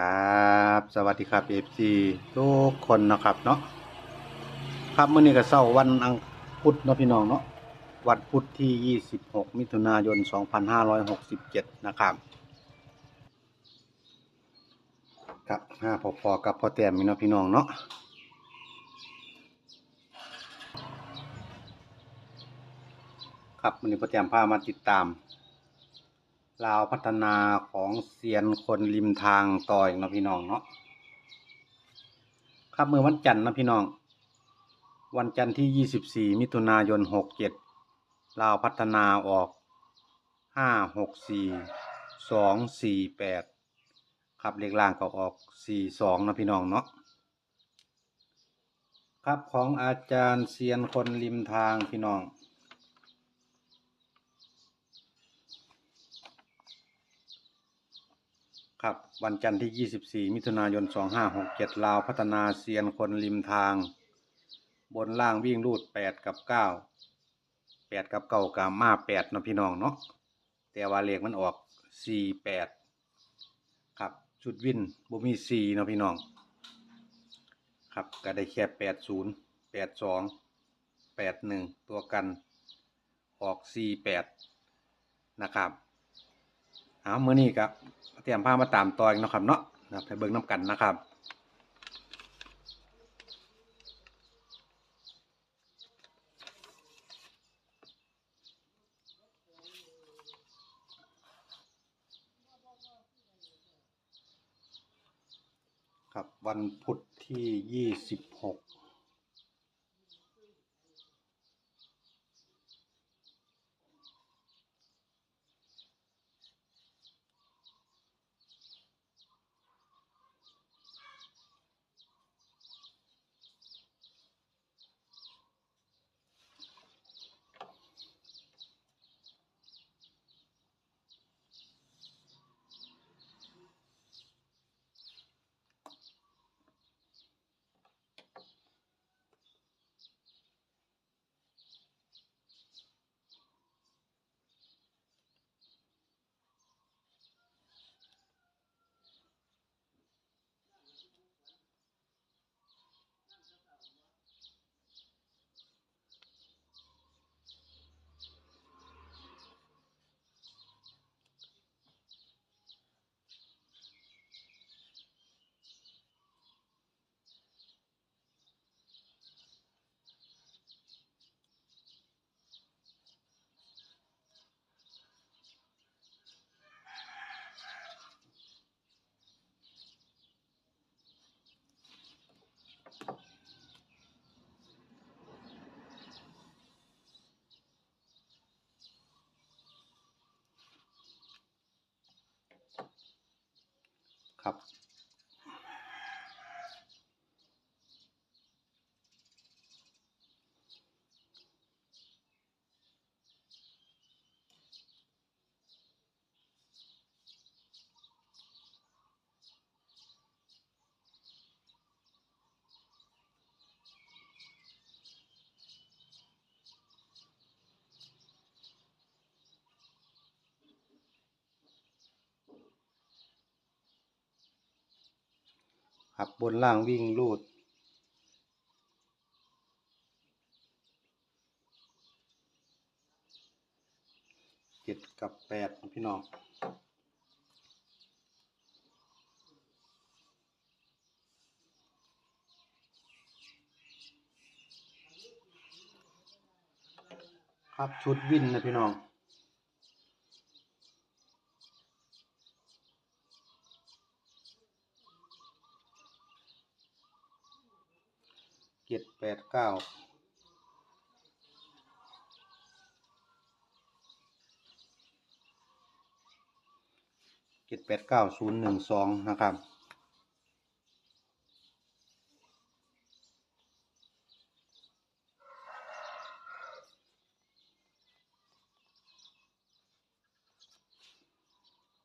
ครับสวัสดีครับเอฟซีทุกคนนะครับเนาะครับเมื้อนี้ก็เช้าวันอังพุธเนาะพี่น้องเนาะวันพุธที่ 26 มิถุนายน 2567 นะครับครับห้าพอพอกับพอแต้มนี่เนาะพี่น้องเนาะครับมื้อนี้พอแต้มพามาติดตาม ลาวพัฒนาของเซียนคนริมทางต่ออีกเนาะพี่น้องเนาะครับเมื่อวันจันทร์นะพี่น้อง วันจันทร์ที่24มิถุนายน67ลาวพัฒนาออก564 248ครับเลขล่างก็ออก42นะพี่น้องเนาะครับของอาจารย์เซียนคนริมทางพี่น้อง ครับวันจันทร์ที่ 24 มิถุนายน 2567 ลาวพัฒนาเซียนคนริมทาง บนล่างวิ่งรูด 8 กับ 9 8 กับเก้ากับมา 8 เนาะพี่น้องเนาะแต่ว่าเลขมันออก 48 ครับชุดวินบ่มี 4 เนาะพี่น้อง ครับก็ได้แค่ 80 82 81 ตัวกันออก 48 นะครับเอาเมื่อนี้ครับ เตรียมผ้ามาตามต่เองนะครับเนาะนะครับใเบิ้งน้ำกันนะครับครับวันพุธที่ยี่สิบหก habt หกครับบนล่างวิ่งรูด เจ็ดกับแปดพี่น้องครับชุดวินนะพี่น้อง เจ็ดแปด เก้าเจ็ดแปดเก้าศูนย์หนึ่งสองนะครับ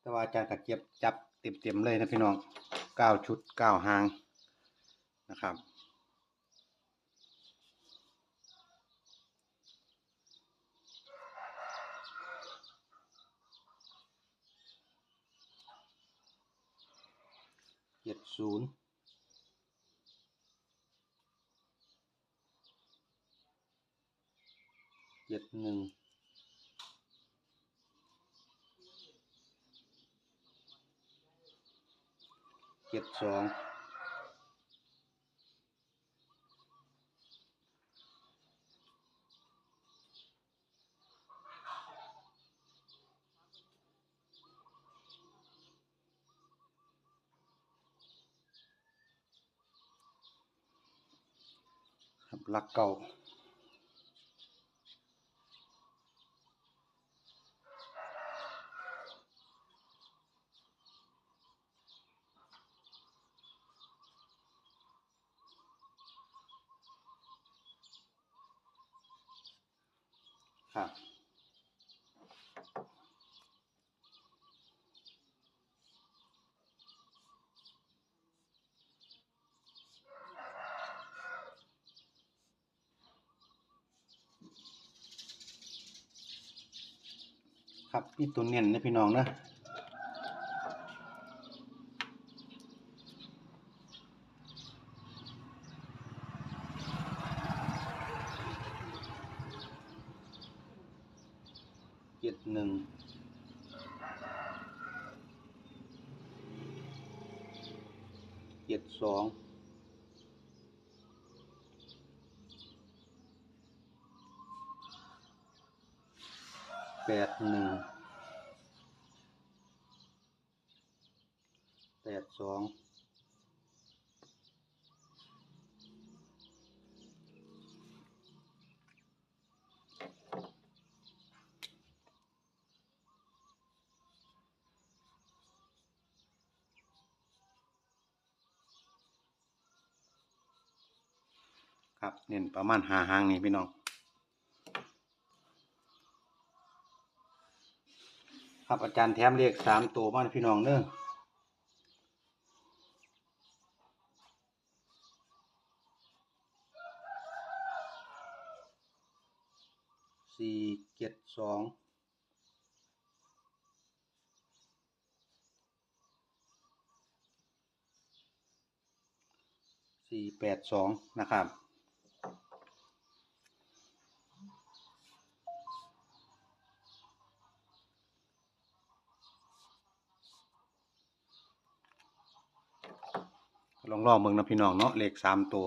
แต่ว่าอาจารย์กระเจี๊ยบจับเต็มๆเลยนะพี่น้องเก้าชุดเก้าหางนะครับ จ็ดศูนย์เจ็ดหนึ่งเจ็ดสอง ครับหลักเก่า ครับนี่ตัวเน้นนะพี่น้องนะเจ็ดหนึ่งเจ็ดสอง แปดหนึ่งแปดสองครับเน้นประมาณหาหางนี่พี่น้อง ครับ อาจารย์แถมเลขสามตัวมาให้พี่น้องเด้อสี่เจ็ดสองสี่แปดสองนะครับ ลองลอเบิ่งนะพี่น้องเนาะเลขสามตัว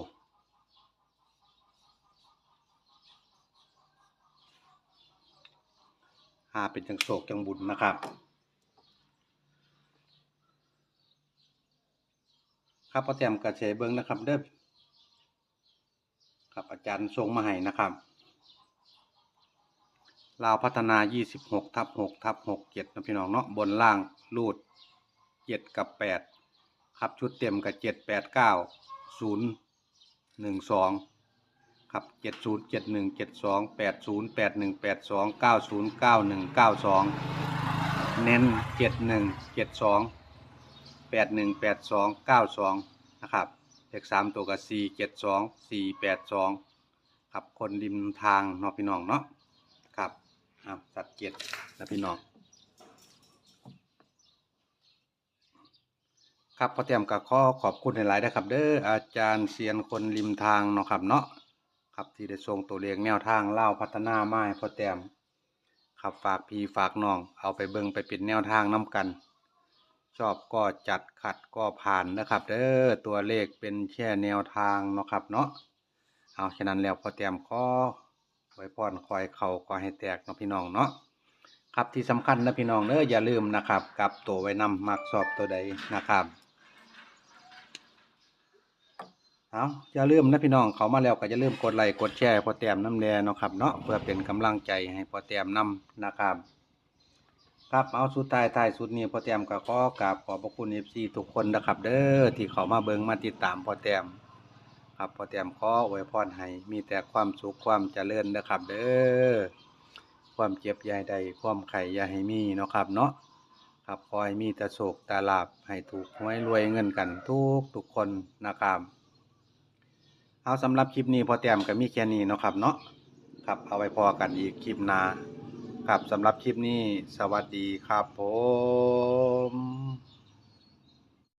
หาเป็นจังโศกจังบุญนะครับ ครับพอแต้มกระเฉเบิ้งนะครับ เด้อครับอาจารย์ทรงมาให้นะครับลาวพัฒนา 26ทับ6ทับ67นะพี่น้องเนาะบนล่างรูด 7 กับ 8 ครับชุดเต็มกับเจ็ดแปดเก้าศูนย์หนึ่งสองครับเจ็ดศูนย์เจ็ดหนึ่งเจ็ดสองแปดศูนย์แปดหนึ่งแปดสองเก้าศูนย์เก้าหนึ่งเก้าสองเน้นเจ็ดหนึ่งเจ็ดสองแปดหนึ่งแปดสองเก้าสองนะครับเลขสามตัวกับสี่เจ็ดสองสี่แปดสองครับคนริมทางเนอะพี่น้องเนาะครับอ่าสัตว์เจ็ดนะพี่น้อง ครับพอเตรียมกับข้อขอบคุณหลายๆนะครับ เด้ออาจารย์เซียนคนริมทางเนาะครับเนาะครับที่ได้ส่งตัวเลขแนวทางเล่าพัฒนาไม้พอเตรียมครับฝากพี่ฝากน้อง เอาไปเบิ่งไปเป็นแนวทางน้กัน ชอบก็จัดขัดก็ผ่านนะครับ เด้อตัวเลขเป็นแค่แนวทางเนาะครับเนาะเอาฉะนั้นแล้วพอเตรียมข้อไว้พรคอยเขาคอยให้แตกเนาะพี่น้องเนาะครับที่สำคัญนะพี่น้องเด้ออย่าลืมนะครับ กับตัวไว้นำมักสอบตัวใดนะครับ เอาอย่าลืมนะพี่น้องเขามาแล้วก็อย่าลืมกดไลค์กดแชร์พอแต้มน้ำแลเนาะครับเนาะเพื่อเป็นกำลังใจให้พอแต้มนำนะครับ ครับเอาสุดท้ายท้ายสุดนี้พอแต้มก็ขอกราบขอบพระคุณเอฟซีทุกคนนะครับ เด้อที่เขามาเบิ่งมาติดตามพอแต้มครับพอแต้มขออวยพรให้มีแต่ความสุขความเจริญนะครับ เด้อความเจ็บยาให้ใดความไข่ยาให้มีเนาะครับเนาะครับคอยมีแต่โศกต่ลาบให้ถูกหวยรวยเงินกันทุกทุกคนนะครับ เอาสำหรับคลิปนี้พอแต้มกับมีแค่นี้เนาะครับเนาะครับเอาไว้พอกันอีกคลิปหน้าครับสำหรับคลิปนี้สวัสดีครับผม